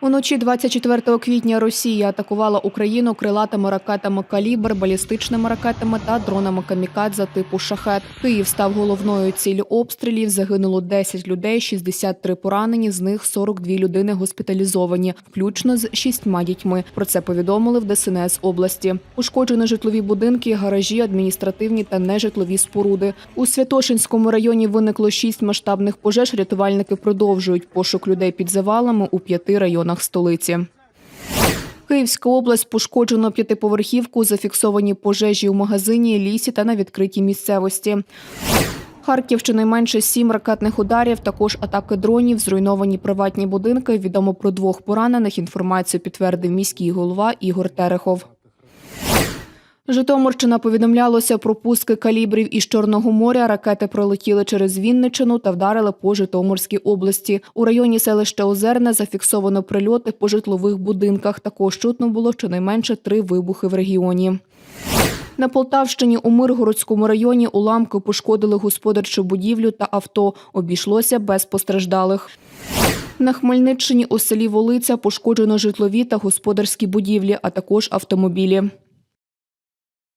Уночі 24 квітня Росія атакувала Україну крилатими ракетами «Калібр», балістичними ракетами та дронами «Камікадзе» типу «Шахет». Київ став головною ціллю обстрілів. Загинуло 10 людей, 63 поранені, з них 42 людини госпіталізовані, включно з шістьма дітьми. Про це повідомили в ДСНС області. Ушкоджені житлові будинки, гаражі, адміністративні та нежитлові споруди. У Святошинському районі виникло шість масштабних пожеж. Рятувальники продовжують пошук людей під завалами у п'яти районах столиці. Київська область пошкоджено п'ятиповерхівку, зафіксовані пожежі у магазині, лісі та на відкритій місцевості. Харків щонайменше сім ракетних ударів, також атаки дронів, зруйновані приватні будинки. Відомо про двох поранених. Інформацію підтвердив міський голова Ігор Терехов. Житомирщина повідомлялося про пуски калібрів із Чорного моря. Ракети пролетіли через Вінничину та вдарили по Житомирській області. У районі селища Озерне зафіксовано прильоти по житлових будинках. Також чутно було щонайменше три вибухи в регіоні. На Полтавщині у Миргородському районі уламки пошкодили господарчу будівлю та авто. Обійшлося без постраждалих. На Хмельниччині у селі Волиця пошкоджено житлові та господарські будівлі, а також автомобілі.